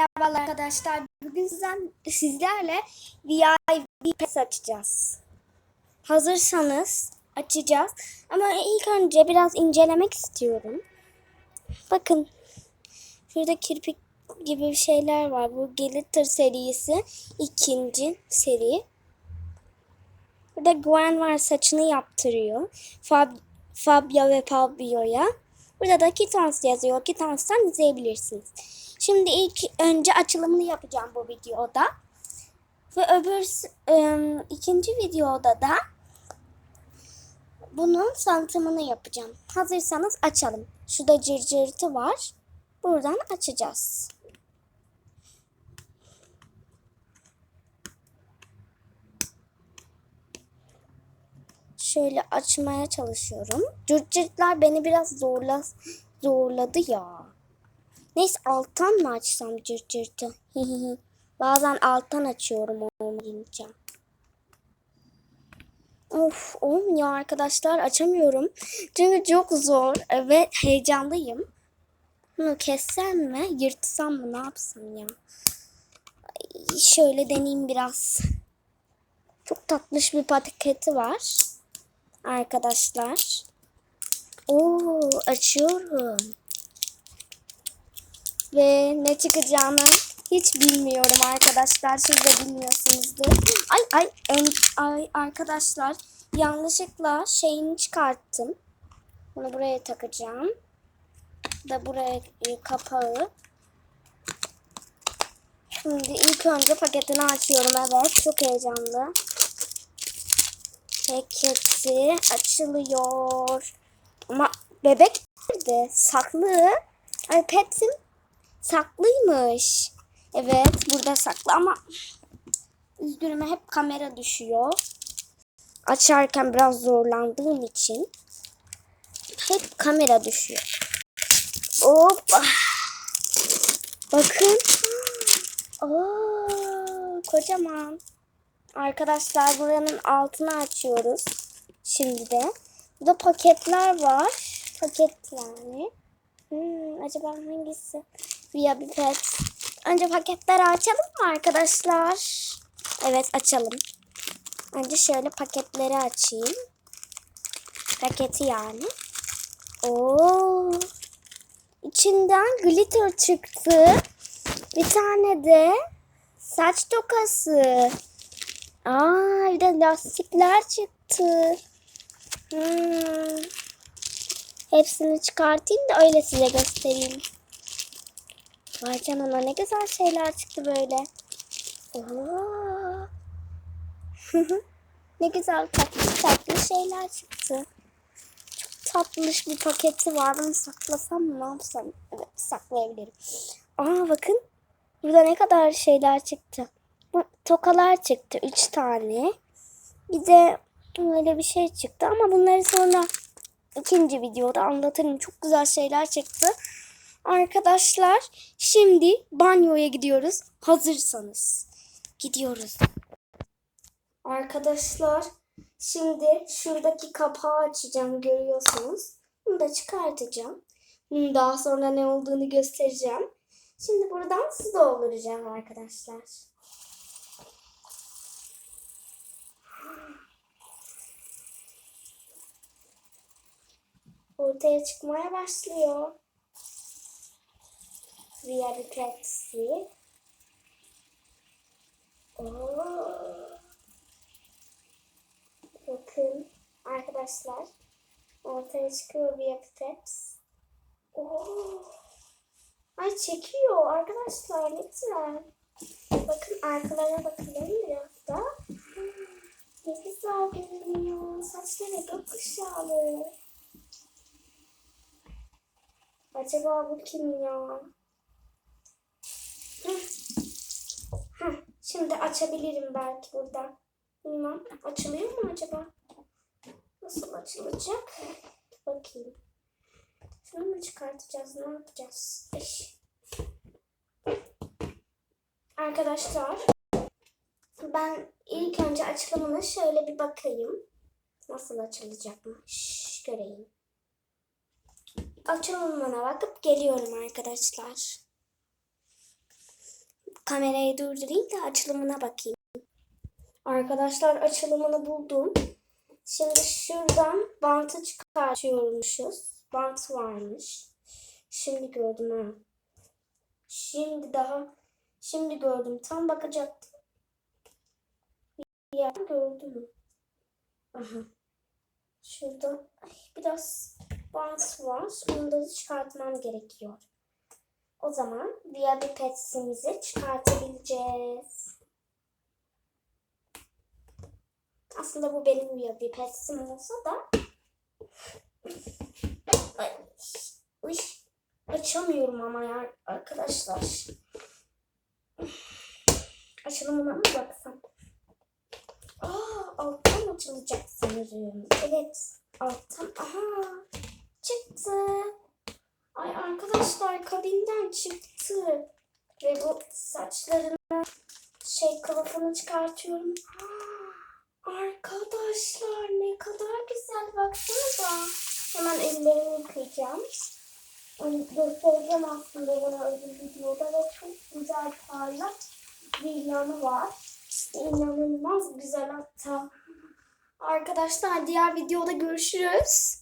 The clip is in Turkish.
Merhabalar arkadaşlar. Bugün sizden, sizlerle Pass açacağız. Hazırsanız açacağız. Ama ilk önce biraz incelemek istiyorum. Bakın. Şurada kirpik gibi şeyler var. Bu Glitter serisi. ikinci seri. Burada Gwen var saçını yaptırıyor. Fab, Fabia ve Fabio'ya. Burada da Kittens yazıyor. Kittens'tan izleyebilirsiniz. Şimdi ilk önce açılımını yapacağım bu videoda. Ve öbür ikinci videoda da bunun tanıtımını yapacağım. Hazırsanız açalım. Şurada cırcırtı var. Buradan açacağız. Şöyle açmaya çalışıyorum. Cırcırtlar beni biraz zorla, zorladı ya. Neyse alttan mı açsam cırcırtı? Bazen alttan açıyorum olmayınca. Of olmuyor arkadaşlar açamıyorum. Çünkü çok zor ve heyecanlıyım. Bunu kessem mi yırtsam mı ne yapsam ya. Şöyle deneyeyim biraz. Çok tatlış bir paketi var. Arkadaşlar. Oo açıyorum. Ve ne çıkacağını hiç bilmiyorum arkadaşlar. Siz de bilmiyorsunuzdur. Ay ay en, ay arkadaşlar yanlışlıkla şeyini çıkarttım. Bunu buraya takacağım. Da buraya e, kapağı. Şimdi ilk önce paketini açıyorum. Evet çok heyecanlı. Paketi açılıyor. Ama bebek nerede? Saklı. Ay petim saklıymış. Evet burada saklı ama üzgünüm hep kamera düşüyor. Açarken biraz zorlandığım için hep kamera düşüyor. Hoppa. Bakın. Oo, kocaman. Arkadaşlar buranın altını açıyoruz. Şimdi de. Burada paketler var. Paket yani. Hmm, acaba hangisi? Via bir pet. Önce paketleri açalım mı arkadaşlar? Evet açalım. Önce şöyle paketleri açayım. Paketi yani. Oo. İçinden glitter çıktı. Bir tane de saç tokası. Aa, bir de lastikler çıktı. Hmm. Hepsini çıkartayım da öyle size göstereyim. Vay canına ne güzel şeyler çıktı böyle. Ne güzel tatlı tatlı şeyler çıktı. Çok tatlış bir paketi var. Bunu saklasam mı ne yapsam? Evet saklayabilirim. Aa bakın. Burada ne kadar şeyler çıktı. Bu tokalar çıktı. Üç tane. Bir de öyle bir şey çıktı. Ama bunları sonra ikinci videoda anlatırım. Çok güzel şeyler çıktı. Arkadaşlar şimdi banyoya gidiyoruz. Hazırsanız. Gidiyoruz. Arkadaşlar şimdi şuradaki kapağı açacağım görüyorsunuz. Bunu da çıkartacağım. Daha sonra ne olduğunu göstereceğim. Şimdi buradan su dolduracağım arkadaşlar. Ortaya çıkmaya başlıyor. Bir praktisi. Bakın arkadaşlar. Ortaya çıkıyor pipettes. Oo. Ay çekiyor arkadaşlar ne güzel. Bakın arkalarına bakalım biraz da. Ne güzel görünüyor. Saçları gökkuşağlı. Acaba bu kim ya? Şimdi açabilirim belki burada. Bilmem. Açılıyor mu acaba? Nasıl açılacak? Bakayım. Şunu mu çıkartacağız? Ne yapacağız? Eş. Arkadaşlar ben ilk önce açılımına şöyle bir bakayım. Nasıl açılacakmış göreyim. Açılımına bakıp geliyorum arkadaşlar. Kamerayı durdurayım da açılımına bakayım. Arkadaşlar açılımını buldum. Şimdi şuradan bantı çıkartıyormuşuz. Bant varmış. Şimdi gördüm ha. Şimdi daha şimdi gördüm. Tam bakacaktım. Bir yer gördüm. Aha. Şurada biraz bant var. Da çıkartmam gerekiyor. O zaman diğer bir petsimizi çıkartabileceğiz. Aslında bu benim bir bir petsim olsa da açamıyorum ama ya arkadaşlar. Açılımına mı baksam? Aa, alttan açılacak sanırım. Evet, alttan. Aha, çıktı. Ay arkadaşlar kabinden çıktı. Ve bu saçlarını şey kılıfını çıkartıyorum. Arkadaşlar ne kadar güzel baksanıza. Hemen ellerimi yıkayacağım. Göstereceğim aslında bana öbür videoda ve çok güzel parlak bir yanı var. İnanılmaz güzel hatta. Arkadaşlar diğer videoda görüşürüz.